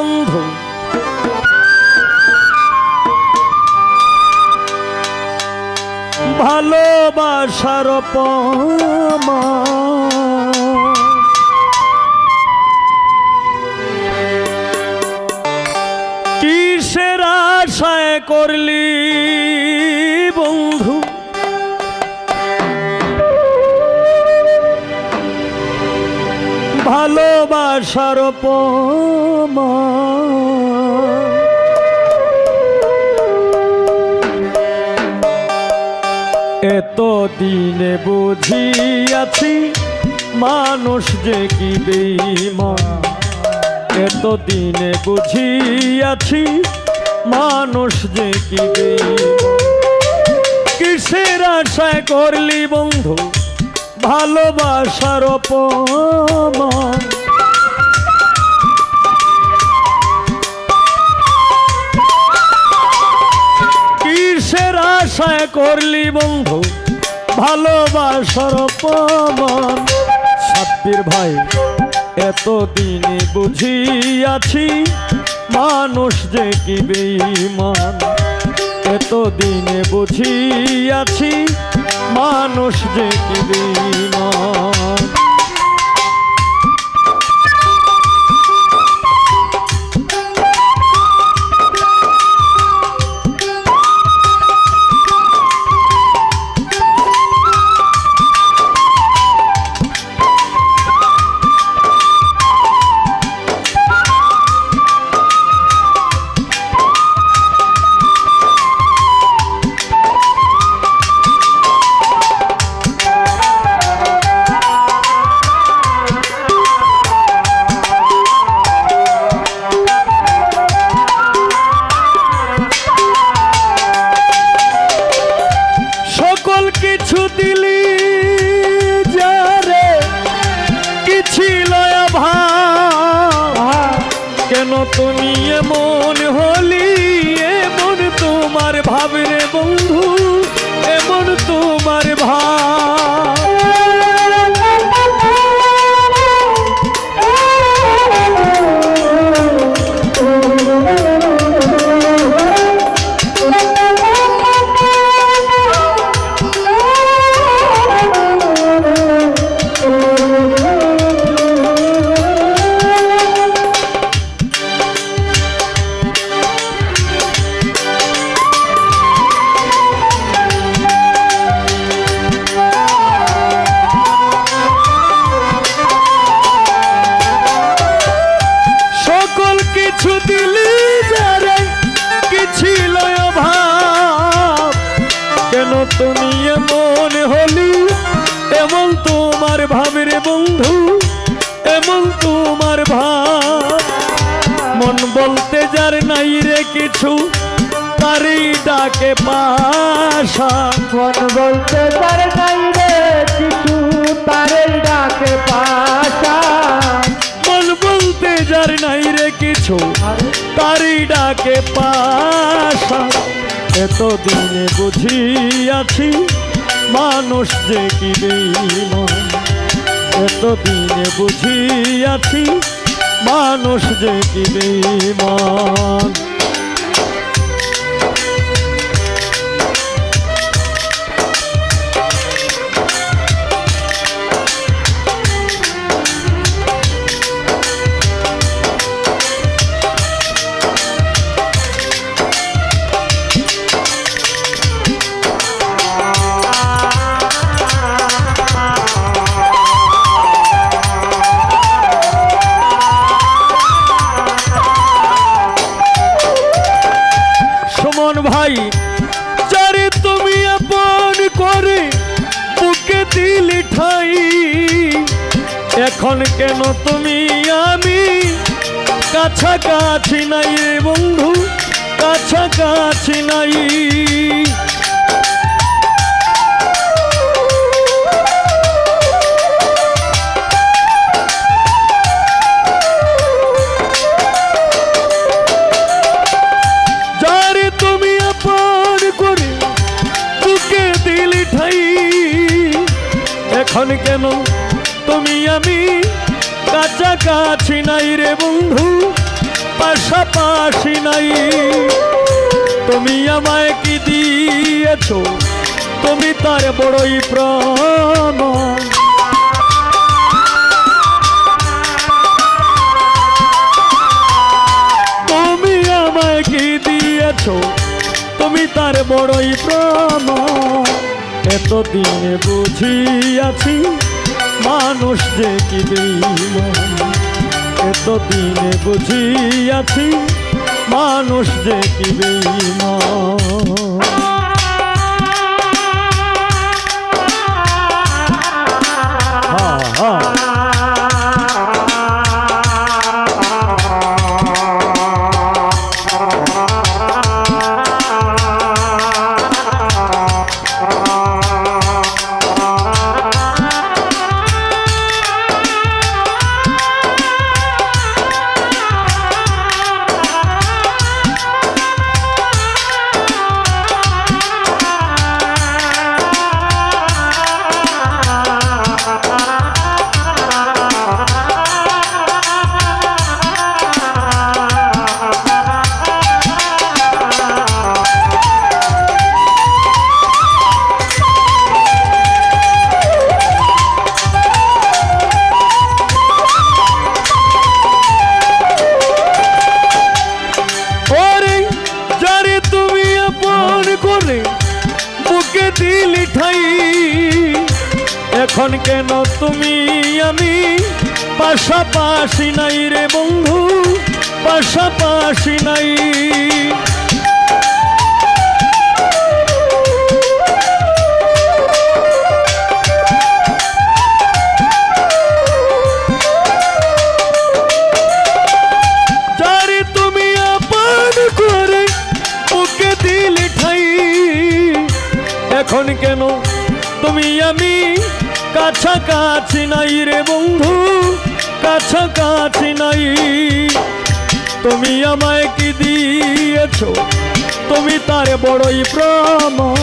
বন্ধু। ভালোবাসার পমা কিসের আশায় করলি? পমা এত দিনে বুঝিয়াছি মানুষ যে কি এত দিনে বুঝিয়াছি মানুষ যে কি। কিসের আশায় করলি বন্ধু? ভালোবাসার অপমান। আশায় করলি বন্ধু, ভালোবাসার অপমান। সাব্বির ভাই, এতদিনে বুঝিয়াছি, মানুষ যে কি বেঈমান। এতদিনে বুঝিয়াছি, মানুষ যে কি বেঈমান। তোমার বলতে যার নাই রে কিছু তারই ডাকে পাশা। মন বলতে তার নাই রে কিছু তারের ডাকে পাশা। মন বলতে যার নাই রে কিছু তারই ডাকে পাশা। এতদিনে বুঝিয়াছি মানুষ যে কি বেঈমান এতদিনে বুঝিয়াছি মানুষ যে কি বেঈমান? সুমন ভাই চারে তুমি আপন করে বুকে দিলি ঠাই। এখন কেন তুমি আমি কাছাকাছি নাই বন্ধু, কাছাকাছি নাই। এখন কেন? তুমি আমি কাছাকাছি নাই রে বন্ধু, পাশাপাশি নাই। তুমি আমায় কি দিয়েছ? তুমি তার বড়ই প্রমাণ তুমি আমায় কি দিয়েছ? তুমি তার বড়ই প্রমাণ এতদিনে বুঝিয়াছি মানুষ যে কি দিল এতদিনে বুঝিয়াছি মানুষ যে কি বেঈমান। দিলি ঠাই। এখন কেন তুমি আমি? পাশাপাশি নাই রে বন্ধু পাশাপাশি নাই। কাছাকাছি নাই। তুমি আমায় কি দিয়েছ? তুমি তার বড়ই প্রমাণ।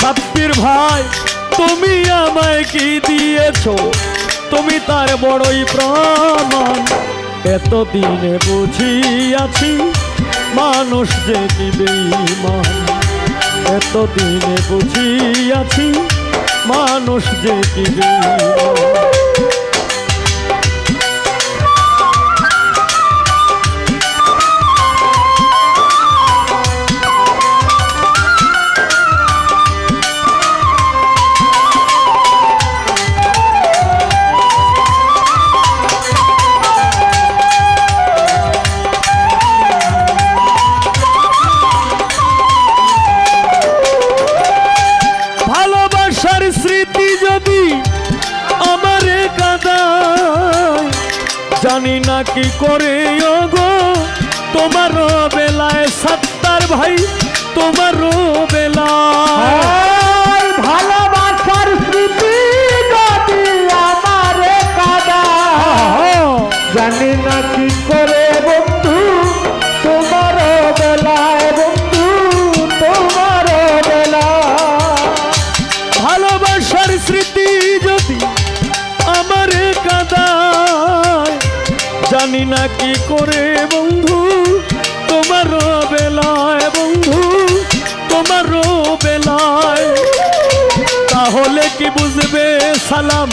সাব্বির ভাই, তুমি আমায় কি দিয়েছ? তুমি তার বড়ই প্রমাণ। এতদিনে বুঝিয়াছি, মানুষ যে কি বেঈমান। এতদিনে বুঝিয়াছি মানুষ যে কি কি করে গো তোমার বেলায় সত্তার ভাই তোমার বেলা ভালোবাসার স্মৃতি যদি আমারে কাদা জানি না জানি না কি করে, বন্ধু? তোমার বেলায়, বন্ধু, তোমার বেলায়। তাহলে কি বুঝবে সালাম?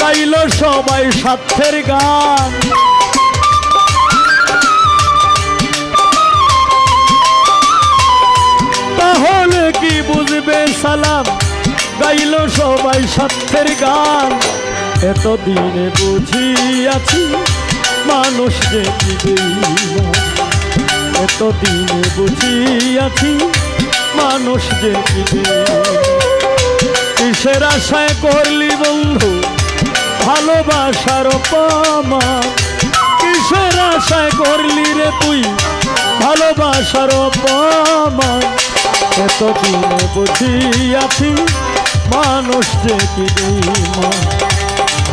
গাইল সবাই সাথের গান। তাহলে কি বুঝবে সালাম? গাইল সবাই সত্যের গান। এতদিনে বুঝিয়াছি মানুষ যে। এতদিনে বুঝিয়াছি মানুষ যে। কিসের আশায় করলি বন্ধু ভালোবাসার অপমান কিসের আশায় করলি রে তুই ভালোবাসার অপমান এতদিনে বুঝিয়াছি মানুষ যে কি।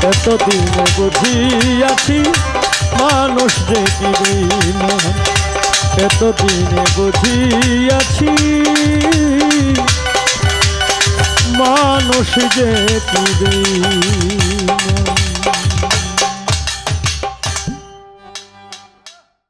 এতদিনে বুঝিয়াছি মানুষ দেখিবি। এতদিনে বুঝিয়াছি মানুষ যে দেই